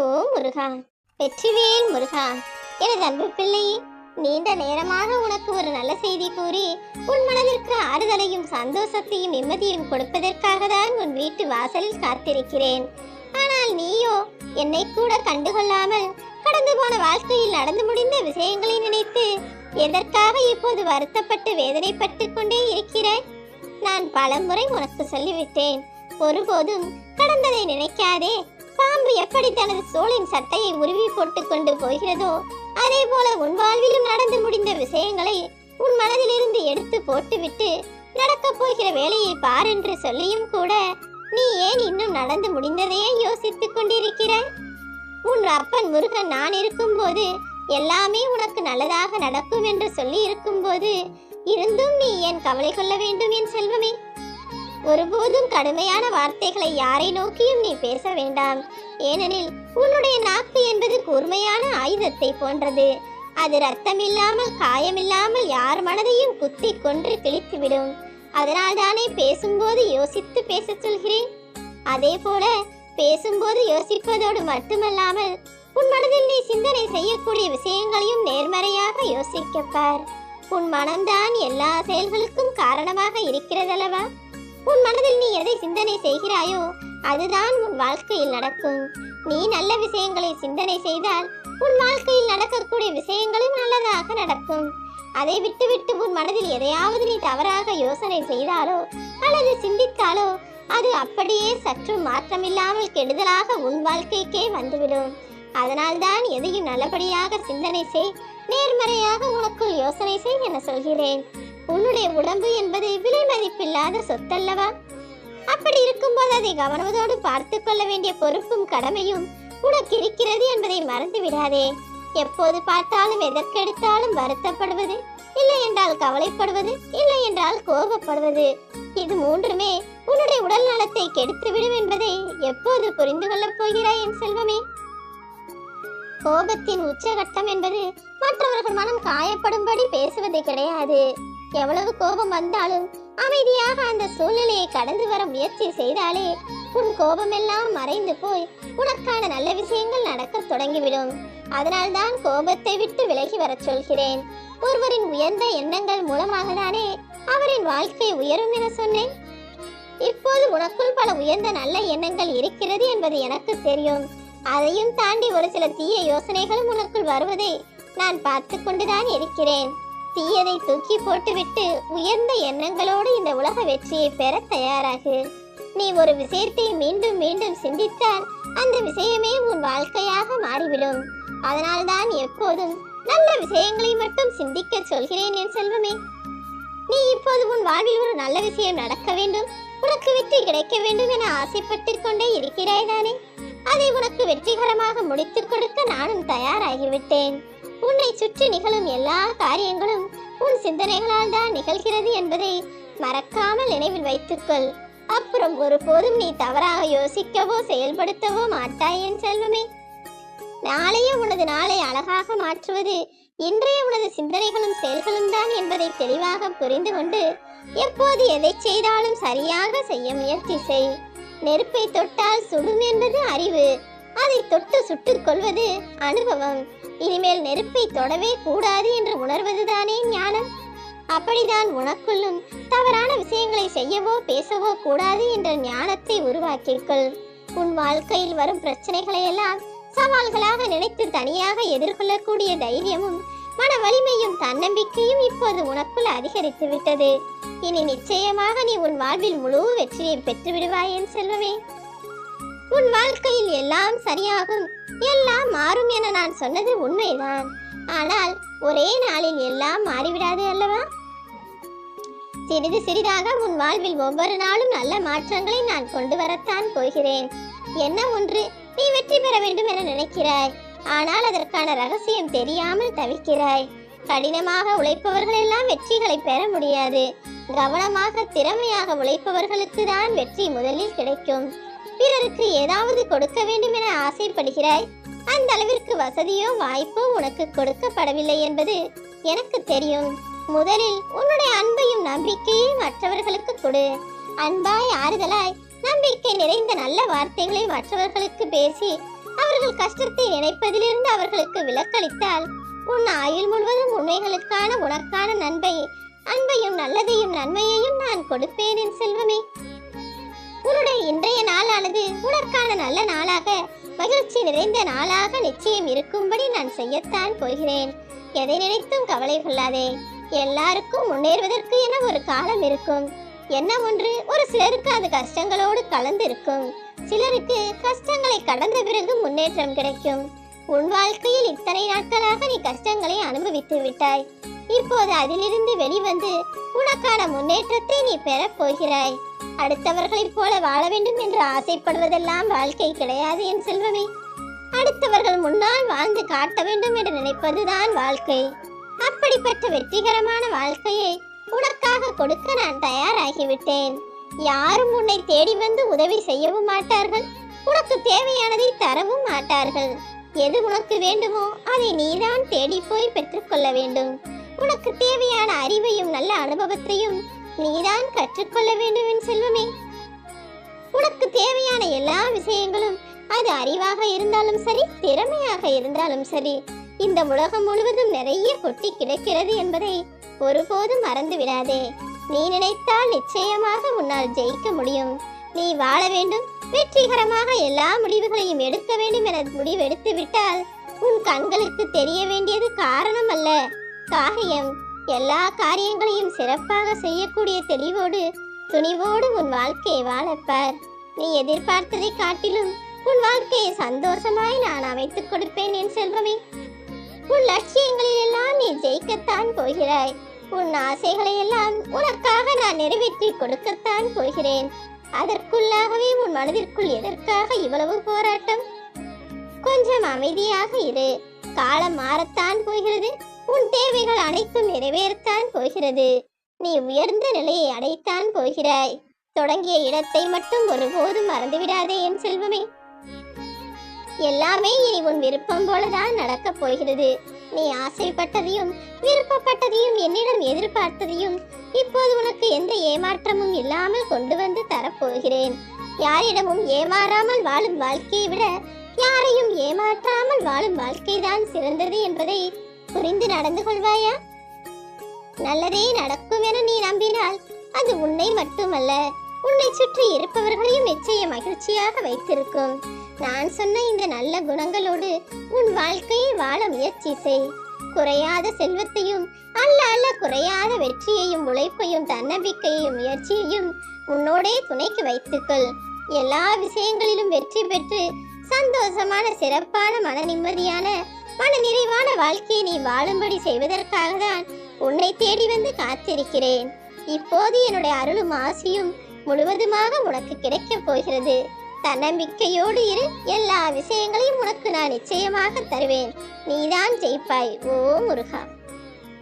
ஓ முருகா. வெற்றிவேல் முருகா. எனது அன்பு பிள்ளையே நீண்ட நேரமாக உனக்கு ஒரு நல்ல செய்தி கூறி உன் மனதிற்கு ஆறுதலையும் சந்தோஷத்தையும் நிம்மதியும் கொடுப்பதற்காக தான் உன் வீட்டு வாசலில் காத்திருக்கிறேன். ஆனால் நீயோ என்னை கூட கண்டுகொள்ளாமல் கடந்து போன வாழ்க்கையில் நடந்து முடிந்த விஷயங்களை நினைத்து எதற்காக இப்போது வருத்தப்பட்டு வேதனைப்பட்டு கொண்டே இருக்கிறாய்? நான் பலமுறை உனக்கு சொல்லிவிட்டேன். ஒருபோதும் கடந்ததை நினைக்காதே. பாம்பு எப்படி தனது சோளின் சட்டையை உருவி போட்டு கொண்டு போகிறதோ அதே போல உன் வாழ்விலும் நடந்து முடிந்த விஷயங்களை உன் மனதிலிருந்து எடுத்து போட்டுவிட்டு நடக்கப் போகிற வேலையை பார் என்று சொல்லியும் கூட நீ ஏன் இன்னும் நடந்து முடிந்ததையே யோசித்துக் கொண்டிருக்கிற உன் அப்பன் முருகன் நான் இருக்கும்போது எல்லாமே உனக்கு நல்லதாக நடக்கும் என்று சொல்லி இருக்கும்போது இருந்தும் நீ ஏன் கவலை கொள்ள வேண்டும் என் செல்வமே? ஒருபோதும் கடுமையான வார்த்தைகளை யாரை நோக்கியும் நீ பேச வேண்டாம். ஏனெனில் உன்னுடைய நாக்கு என்பது கூர்மையான ஆயுதத்தை போன்றது. அது ரத்தமில்லாமல் காயமில்லாமல் யார் மனதையும் குத்தி கொன்று கிழித்துவிடும். அதனால் தானே பேசும்போது யோசித்து பேசச் சொல்கிறேன். அதே போல பேசும்போது யோசிப்பதோடு மட்டுமல்லாமல் உன் மனதில் நீ சிந்தனை செய்யக்கூடிய விஷயங்களையும் நேர்மறையாக யோசிக்கப்பார் உன் மனம்தான் எல்லா செயல்களுக்கும் காரணமாக இருக்கிறதல்லவா? உன் மனதில் நீ எதை சிந்தனை செய்கிறாயோ அதுதான் உன் வாழ்க்கையில் நடக்கும். நீ நல்ல விஷயங்களை சிந்தனை செய்தால் உன் வாழ்க்கையில் நடக்கக்கூடிய விஷயங்களும் நல்லதாக நடக்கும். அதை விட்டுவிட்டு உன் மனதில் எதையாவது நீ தவறாக யோசனை செய்தாலோ அல்லது சிந்தித்தாலோ அது அப்படியே சற்று மாற்றமில்லாமல் கெடுதலாக உன் வாழ்க்கைக்கே வந்துவிடும். அதனால்தான் எதையும் நல்லபடியாக சிந்தனை செய் நேர்மறையாக உனக்குள் யோசனை செய் என சொல்கிறேன். உன்னுடைய உடம்பு என்பது விலை மதிப்பில்லாத சொத்தல்லவா? அப்படி இருக்கும்போது அதை கவனத்தோடு பார்த்து கொள்ள வேண்டிய பொறுப்பும் கடமையும் உனக்கு இருக்கிறது என்பதை மறந்து விடாதே. எப்போது பார்த்தாலும் எதற்கெடுத்தாலும் வருத்தப்படுவது இல்லை என்றால் கவலைப்படுவது இல்லை என்றால் கோபப்படுவது. இது மூன்றுமே உன்னுடைய உடல் நலத்தை கெடுத்துவிடும் என்பதை எப்போது புரிந்து கொள்ளப் போகிறாய் என் செல்வமே? கோபத்தின் உச்சகட்டம் என்பது மற்றவர்கள் மனம் காயப்படும்படி பேசுவது கிடையாது. எவ்வளவு கோபம் வந்தாலும் அமைதியாக அந்த சூழ்நிலையை கடந்து வர முயற்சி செய்தாலே உன் கோபமெல்லாம் மறைந்து போய் உனக்கான நல்ல விஷயங்கள் நடக்க தொடங்கிவிடும். அதனால்தான் கோபத்தை விட்டு விலகி வரச் சொல்கிறேன். ஒருவரின் உயர்ந்த எண்ணங்கள் மூலமாக தானே அவரின் வாழ்க்கை உயரும் என சொன்னேன். இப்போது உனக்குள் பல உயர்ந்த நல்ல எண்ணங்கள் இருக்கிறது என்பது எனக்கு தெரியும். அதையும் தாண்டி ஒரு சில தீய யோசனைகளும் உனக்குள் வருவதை நான் பார்த்து கொண்டுதான் இருக்கிறேன். தீயதை தூக்கி போட்டுவிட்டு உயர்ந்த எண்ணங்களோடு இந்த உலக வெற்றியை பெற தயாராகு. நீ ஒரு விஷயத்தை மீண்டும் மீண்டும் சிந்தித்தால் அந்த விஷயமே உன் வாழ்க்கையாக மாறிவிடும். அதனால்தான் எப்போதும் நல்ல விஷயங்களை மட்டும் சிந்திக்க சொல்கிறேன் என் செல்வமே. நீ இப்போது உன் வாழ்வில் ஒரு நல்ல விஷயம் நடக்க வேண்டும் உனக்கு வெற்றி கிடைக்க வேண்டும் என ஆசைப்பட்டுக் கொண்டே இருக்கிறாய் தானே? அதை உனக்கு வெற்றிகரமாக முடித்துக் கொடுக்க நானும் தயாராகிவிட்டேன். உன்னை சுற்றி நிகழும் எல்லா காரியங்களும் உன் சிந்தனைகளால் தான் நிகழ்கிறது என்பதை மறக்காமல் நினைவில் வைத்துக்கொள். அப்புறம் ஒருபோதும் நீ தவறாக யோசிக்கவோ செயல்படுத்தவோ மாட்டாய் என் செல்வமே. நாளைய உனது நாளை அழகாக மாற்றுவது இன்றைய உனது சிந்தனைகளும் செயல்களும் தான் என்பதை தெளிவாக புரிந்து கொண்டு எப்போது எதை செய்தாலும் சரியாக செய்ய முயற்சி செய். நெருப்பை தொட்டால் சுடும் என்பது அறிவு. அதை தொட்டு சுட்டுக் கொள்வது அனுபவம். இனிமேல் நெருப்பை தொடவே கூடாது என்று உணர்வதுதானே ஞானம்? அப்படிதான் உனக்குள்ளும் தவறான விஷயங்களை செய்யவோ பேசவோ கூடாது என்ற ஞானத்தை உருவாக்கிக்கொள் உன் வாழ்க்கையில் வரும் பிரச்சனைகளை எல்லாம் சவால்களாக நினைத்து தனியாக எதிர்கொள்ளக்கூடிய தைரியமும் மன வலிமையும் தன்னம்பிக்கையும் இப்போது உனக்குள் அதிகரித்து விட்டது இனி நிச்சயமாக நீ உன் வாழ்வில் முழு வெற்றியை பெற்று விடுவாய் என் செல்வமே. உன் வாழ்க்கையில் எல்லாம் சரியாகும் எல்லாம் மாறும் என நான் சொன்னது உண்மைதான். ஆனால் ஒரே நாளில் எல்லாம் மாறிவிடாது அல்லவா? சிறிது சிறிதாக உன் வாழ்வில் ஒவ்வொரு நாளும் நல்ல மாற்றங்களை நான் கொண்டு வரத்தான் போகிறேன். என்ன ஒன்று? நீ வெற்றி பெற வேண்டும் என நினைக்கிறாய். ஆனால் அதற்கான ரகசியம் தெரியாமல் தவிக்கிறாய். கடினமாக உழைப்பவர்கள் எல்லாம் வெற்றிகளை பெற முடியாது. கவனமாக திறமையாக உழைப்பவர்களுக்கு தான் வெற்றி முதலில் கிடைக்கும். பிறருக்கு ஏதாவது கொடுக்க வேண்டும் என ஆசைப்படுகிறாய்? அந்த அளவிற்கு வசதியோ வாய்ப்போ உனக்கு கொடுக்கப்படவில்லை என்பது எனக்கு தெரியும். முதலில் உன்னுடைய அன்பையும் நம்பிக்கையும் மற்றவர்களுக்கு கொடு. அன்பாய் ஆறுதலாய் நம்பிக்கை நிறைந்த நல்ல வார்த்தைகளை மற்றவர்களுக்கு பேசி அவர்கள் கஷ்டத்தை நினைப்பதிலிருந்து அவர்களுக்கு விலக்களித்தால் உன் ஆயுள் முழுவதும் உண்மைகளுக்கான உனக்கான நன்மை அன்பையும் நல்லதையும் நன்மையையும் நான் கொடுப்பேன் என் செல்வமே. உன்னுடைய இன்றைய நாளானது உனக்கான நல்ல நாளாக. மகிழ்ச்சி நிறைந்த நாளாக நிச்சயம் இருக்கும்படி நான் செய்யத்தான் போகிறேன். எதை நினைத்தும் கவலை கொள்ளாதே. எல்லாருக்கும் முன்னேறுவதற்கு என ஒரு காலம் இருக்கும். என்ன ஒன்று ஒரு சிலருக்கு அது கஷ்டங்களோடு கலந்து இருக்கும் சிலருக்கு கஷ்டங்களை கடந்த பிறகு முன்னேற்றம் கிடைக்கும். உன் வாழ்க்கையில் இத்தனை நாட்களாக நீ கஷ்டங்களை அனுபவித்து விட்டாய். இப்போது அதிலிருந்து வெளிவந்து உனக்கான முன்னேற்றத்தை நீ பெறப் போகிறாய். அடுத்தவர்களைப் போல வாழ வேண்டும் என்று ஆசைப்படுவதெல்லாம் வாழ்க்கை கிடையாது என் செல்வமே. அடுத்தவர்கள் முன்னால் வாழ்ந்து காட்ட வேண்டும் என்று நினைப்பதுதான் வாழ்க்கை. அப்படிப்பட்ட வெற்றிகரமான வாழ்க்கையை உனக்காக கொடுக்க நான் தயாராகிவிட்டேன். யாரும் உன்னை தேடி வந்து உதவி செய்யவும் மாட்டார்கள். உனக்கு தேவையானதை தரவும் மாட்டார்கள். எது உனக்கு வேண்டுமோ அதை நீதான் தேடி போய் பெற்றுக்கொள்ள வேண்டும். உனக்கு தேவையான அறிவையும் நல்ல அனுபவத்தையும் நீதான் கற்றுக்கொள்ள வேண்டும் என் செல்வமே. உனக்கு தேவையான எல்லா விஷயங்களும் அது அறிவாக இருந்தாலும் சரி திறமையாக இருந்தாலும் சரி இந்த உலகம் முழுவதும் நிறைய கொட்டி கிடக்கிறது என்பதை ஒருபோதும் மறந்து விடாதே. நீ நினைத்தால் நிச்சயமாக உன்னால் ஜெயிக்க முடியும். நீ வாழ வேண்டும். வெற்றிகரமாக எல்லா முடிவுகளையும் எடுக்க வேண்டும் என முடிவெடுத்து விட்டால் உன் கண்களுக்கு தெரிய வேண்டியது காரணம் அல்ல காரியம் எல்லா காரியங்களையும் சிறப்பாக செய்யக்கூடிய தெளிவோடு துணிவோடு உன் வாழ்க்கையை வாழப்பார் நீ எதிர்பார்த்ததை காட்டிலும் உன் வாழ்க்கையை சந்தோஷமாய் நான் அமைத்துக் கொடுப்பேன் என் செல்வமே. உன் லட்சியங்களில் எல்லாம் நீ ஜெயிக்கத்தான் போகிறாய். உன் ஆசைகளை எல்லாம் உனக்காக நான் நிறைவேற்றி கொடுக்கத்தான் போகிறேன். அதற்குள்ளாகவே உன் மனதிற்குள் எதற்காக இவ்வளவு போராட்டம்? கொஞ்சம் அமைதியாக இரு. காலம் மாறத்தான் போகிறது. உன் தேவைகள் அனைத்தும் நிறைவேறத்தான் போகிறது. நீ உயர்ந்த நிலையை அடைத்தான் போகிறாய். தொடங்கிய இடத்தை மட்டும் ஒருபோதும் மறந்துவிடாதே என் செல்வமே. எல்லாமே இனி உன் விருப்பம் போலதான் நடக்கப் போகிறது. நீ ஆசைப்பட்டதையும் விருப்பப்பட்டதையும் என்னிடம் எதிர்பார்த்ததையும் இப்போது உனக்கு எந்த ஏமாற்றமும் இல்லாமல் கொண்டு வந்து தரப்போகிறேன். யாரிடமும் ஏமாறாமல் வாழும் வாழ்க்கையை விட யாரையும் ஏமாற்றாமல் வாழும் வாழ்க்கைதான் சிறந்தது என்பதை புரிந்து நடந்து கொள்வாயா? நல்லதே நடக்கும் என நீ நம்பினால் அது உன்னை மட்டுமல்ல உன்னை சுற்றி இருப்பவர்களையும் நிச்சய மகிழ்ச்சியாக வைத்திருக்கும். நான் சொன்ன இந்த நல்ல குணங்களோடு உன் வாழ்க்கையை வாழ முயற்சி செய். குறையாத செல்வத்தையும் அல்ல அல்ல குறையாத வெற்றியையும் உழைப்பையும் தன்னம்பிக்கையையும் முயற்சியையும் உன்னோடே துணைக்கு வைத்துக்கொள். எல்லா விஷயங்களிலும் வெற்றி பெற்று சந்தோஷமான சிறப்பான மன நிம்மதியான மன நிறைவான வாழ்க்கையை நீ வாழும்படி செய்வதற்காக தான் உன்னை தேடி வந்து காத்திருக்கிறேன். இப்போது என்னுடைய அருளும் ஆசியும் முழுவதுமாக உனக்கு கிடைக்கப் போகிறது. தன்னம்பிக்கையோடு இரு எல்லா விஷயங்களையும் உனக்கு நான் நிச்சயமாக தருவேன். நீதான் ஜெயிப்பாய் ஓ முருகா.